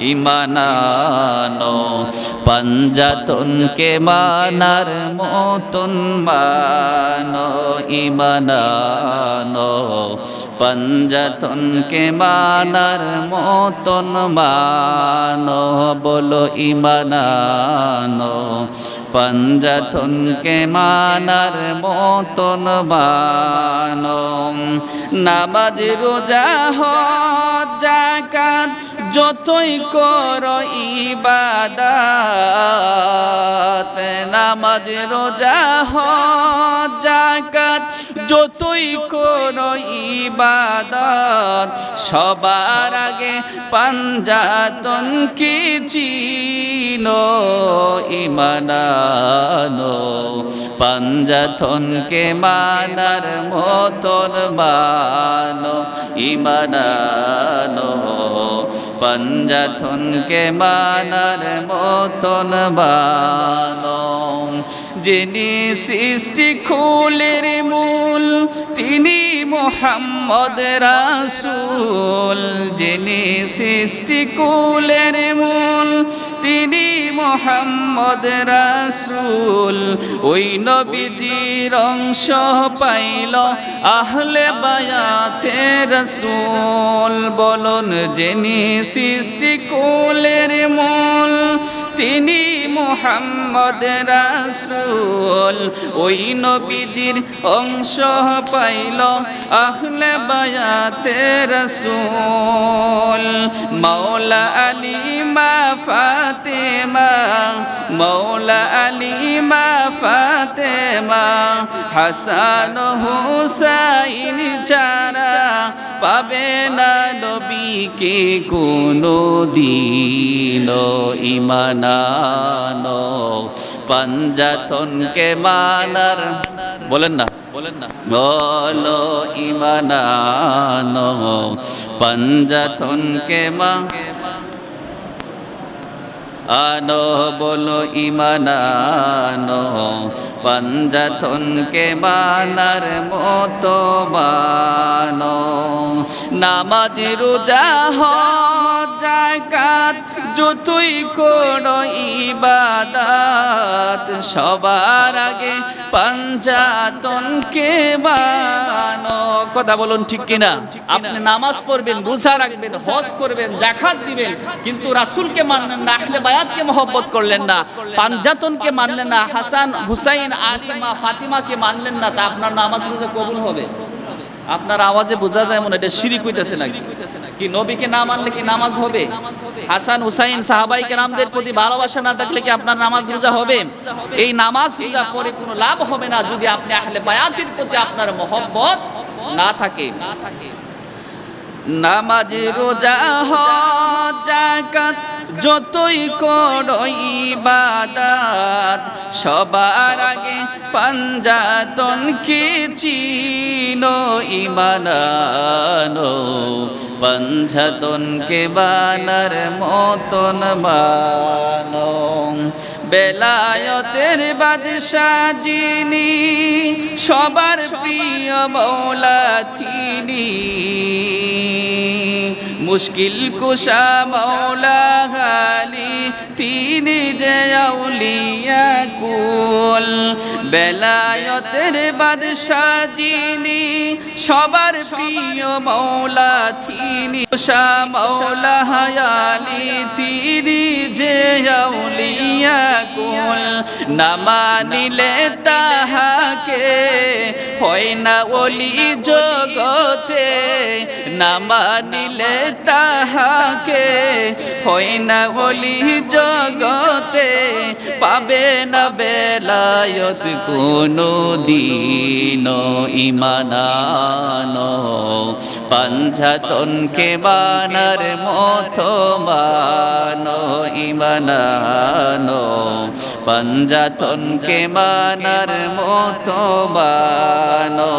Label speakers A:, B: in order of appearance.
A: ইমানানো পঞ্জাতনকে মানার মতন মানো, ইমানানো পঞ্জাতনকে মানার মতন মানো, বলো ইমানানো পঞ্জাতনকে মানার মতন মানো, নামাজ, রোজা, হজ জাকাত যতই কর ইবাদাত, নামাজ, রোজা জাকাত যতই কর ইবাদাত, সবার আগে পাঞ্জাতন কি চিনো ইমানানো? পাঞ্জাতনকে মানার মতন মানো? ইমানানো? পঞ্জাথনকে মানার মতন বানো। যিনি সৃষ্টি খুলের মূল, তিনি মোহাম্মদ রাসুল। যিনি সৃষ্টি কুলের মূল তিনি মোহাম্মদ রাসুল। ওই নবীজির অংশ পাইল আহলে বায়াতে রসুল। বলুন, যিনি সৃষ্টি কুলের মূল, তিনি মোহাম্মদ রাসূল, ওই নবীজির অংশ পাইল আহলে বায়াতে রসুল। মৌলা আলী, মা ফাতেমা মৌলা আলী, মা ফাতেমা, হাসান হুসাইন চারা পাবে না নবীকে কোনো দিন ইমানানো পঞ্জাতনকে মানার, বলেন না বলেন না বলো ইমানানো, পঞ্জাতনকে মা, আনো, বলো ইমানানো, পঞ্জাতনকে মানার মতো বানো নামাজ রোজা হজ জাকাত যতই কোনো ইবাদাত? সবার আগে পঞ্জাতনকে বানো। কথা বলুন ঠিক কিনা? আপনি নামাজ পড়বেন, রোজা রাখবেন, হজ করবেন, জাকাত দিবেন, কিন্তু রাসূলকে মানলেন না, আহলে বায়াতকে মহব্বত করলেন না। পাঞ্জাতনকে মানলেন না, হাসান হুসাইন, আলিমা, ফাতিমাকে মানলেন না, তা আপনার নামাজ রোজা কবুল হবে? আপনার আওয়াজে বোঝা যায় মনে এটা শিরিক হইতেছে নাকি? কি নবীকে না মানলে কি নামাজ হবে? হাসান, হুসাইন সাহাবাইকে নামদের প্রতি ভালোবাসা না থাকলে কি আপনার নামাজ রোজা হবে? এই নামাজ রোজা করে কোনো লাভ হবে না যদি আপনি আহলে বায়াতের প্রতি আপনার মহব্বত না থাকে। না থাকে নামাজ রোজা জাকাত যতই করো ইবাদাত, সবার আগে পাঞ্জাতন কে চিনো ইমানানো পাঞ্জাতন কে বানার মতন বানো। বেলায়তের বাদশাহ যিনি, সবার প্রিয় মৌলা তিনি। মুশকিল কুশা মৌলা গালি, তিনি যে আউলিয়া কুল। বেলায়তের বাদশাহ যিনি সবার প্রিয় মৌলা, তিনি কুশা মৌলা হায়ালি, তিনি যে আউলিয়া কুল। না মানিলে তাহাকে হয় না ওলি জগতে। না মানিলে তাহাকে হয় না ওলি জগতে। পাবে না বেলায়ত কোনো দিন ইমানানো পাঞ্জাতনকে বানার মতো মানো ইমানানো পাঞ্জাতনকে মানার মতো বানো